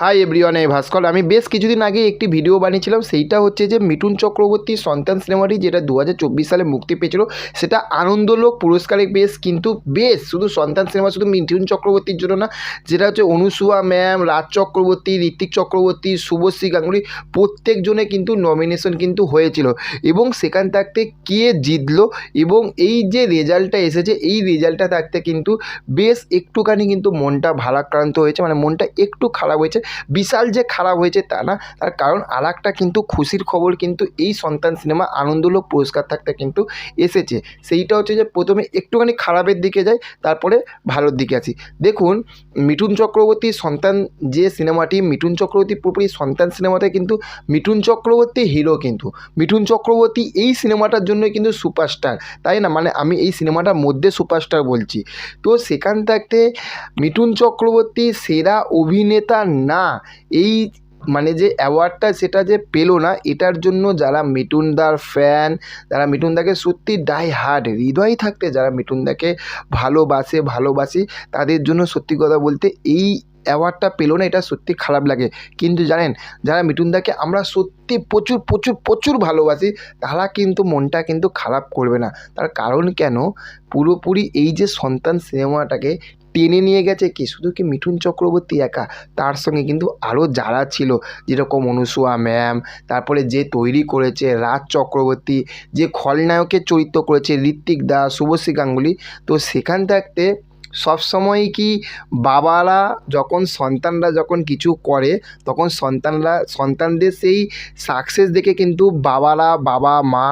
Hi everyone এই ভাস্কর। আমি বেশ কিছুদিন আগে একটি ভিডিও বানিয়েছিলাম, সেইটা হচ্ছে যে মিঠুন চক্রবর্তীর সন্তান সিনেমাটি যেটা দু হাজার চব্বিশ সালে মুক্তি পেয়েছিল, সেটা আনন্দলোক পুরস্কারে বেশ, কিন্তু বেশ শুধু সন্তান সিনেমা, শুধু মিঠুন চক্রবর্তীর জন্য না, যেটা হচ্ছে অনুসুয়া ম্যাম, রাজ চক্রবর্তী, ঋত্বিক চক্রবর্তী, শুভশ্রী গাঙ্গুলি, প্রত্যেকজনে কিন্তু নমিনেশন কিন্তু হয়েছিল। এবং সেখান থাকতে কে জিতলো এবং এই যে রেজাল্টটা এসেছে, এই রেজাল্টটা থাকতে কিন্তু বেশ একটুখানি কিন্তু মনটা ভারাক্রান্ত হয়েছে মানে মনটা একটু খারাপ হয়েছে। বিশাল যে খারাপ হয়েছে তা না, তার কারণ আর কিন্তু খুশির খবর কিন্তু এই সন্তান সিনেমা আনন্দলোক পুরস্কার থাকতে কিন্তু এসেছে। সেইটা হচ্ছে যে প্রথমে একটুখানি খারাপের দিকে যায় তারপরে ভালোর দিকে আসি। দেখুন, মিঠুন চক্রবর্তী সন্তান যে সিনেমাটি, মিঠুন চক্রবর্তী পুরোপুরি সন্তান সিনেমাতে কিন্তু, মিঠুন চক্রবর্তী হিরো কিন্তু। মিঠুন চক্রবর্তী এই সিনেমাটার জন্যই কিন্তু সুপারস্টার তাই না? মানে আমি এই সিনেমাটার মধ্যে সুপারস্টার বলছি। তো সেখান থাকতে মিঠুন চক্রবর্তী সেরা অভিনেতা না এই মানে যে অ্যাওয়ার্ডটা সেটা যে পেল না, এটার জন্য যারা মিঠুনদার ফ্যান যারা মিঠুনদাকে সত্যি ডাই হার্ড হৃদয় থাকতে যারা মিঠুনদাকে ভালোবাসে, ভালোবাসি, তাদের জন্য সত্যি কথা বলতে এই অ্যাওয়ার্ডটা পেল না, এটা সত্যি খারাপ লাগে। কিন্তু জানেন, যারা মিঠুনদাকে আমরা সত্যি প্রচুর প্রচুর প্রচুর ভালোবাসি, তারা কিন্তু মনটা কিন্তু খারাপ করবে না। তার কারণ কেন? পুরোপুরি এই যে সন্তান সিনেমাটাকে টেনে নিয়ে গেছে কি? শুধু কি মিঠুন চক্রবর্তী একা? তার সঙ্গে কিন্তু আরও যারা ছিল, যেরকম অনুসুয়া ম্যাম, তারপরে যে তৈরি করেছে রাজ চক্রবর্তী, যে খলনায়কের চরিত্র করেছে ঋত্বিক দাস শুভশ্রী গাঙ্গুলি, তো সেখান থাকতে সবসময়ই কি বাবারা যখন সন্তানরা যখন কিছু করে, তখন সন্তানরা, সন্তানদের সেই সাকসেস দেখে কিন্তু বাবারা, বাবা, মা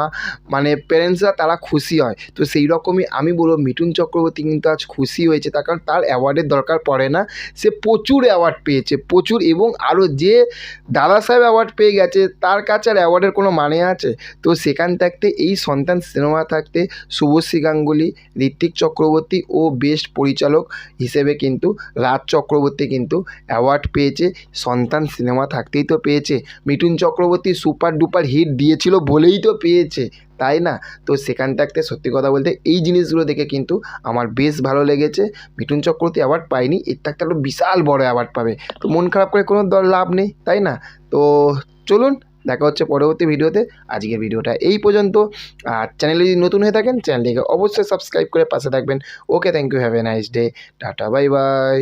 মানে প্যারেন্টসরা তারা খুশি হয়। তো সেই রকমই আমি বলব মিঠুন চক্রবর্তী কিন্তু আজ খুশি হয়েছে, তার কারণ তার অ্যাওয়ার্ডের দরকার পড়ে না। সে প্রচুর অ্যাওয়ার্ড পেয়েছে, প্রচুর এবং আরও যে দাদা সাহেব অ্যাওয়ার্ড পেয়ে গেছে, তার কাছে আর অ্যাওয়ার্ডের কোনো মানে আছে? তো সেখান থাকতে, এই সন্তান সিনেমা থাকতে শুভশ্রী গাঙ্গুলি, ঋত্বিক চক্রবর্তী ও বেস্ট পরিচালক হিসেবে কিন্তু রাজ চক্রবর্তী কিন্তু অ্যাওয়ার্ড পেয়েছে, সন্তান সিনেমা থাকতেই তো পেয়েছে। Mithun Chakraborty super duper hit দিয়েছিল বলেই তো পেয়েছে, তাই না? তো সেখান থাকতে সত্যি কথা বলতে এই জিনিসগুলো দেখে কিন্তু আমার বেশ ভালো লেগেছে। মিঠুন চক্রবর্তী অ্যাওয়ার্ড পায়নি, এর থাকতে বিশাল বড় অ্যাওয়ার্ড পাবে। তো মন খারাপ করে কোনো লাভ নেই, তাই না? তো চলুন দেখা হচ্ছে পরবর্তী ভিডিওতে। আজকের ভিডিওটা এই পর্যন্ত। আর চ্যানেলে যদি নতুন হয়ে থাকেন, চ্যানেলটিকে অবশ্যই সাবস্ক্রাইব করে পাশে থাকবেন। Okay thank you have a nice day tata bye bye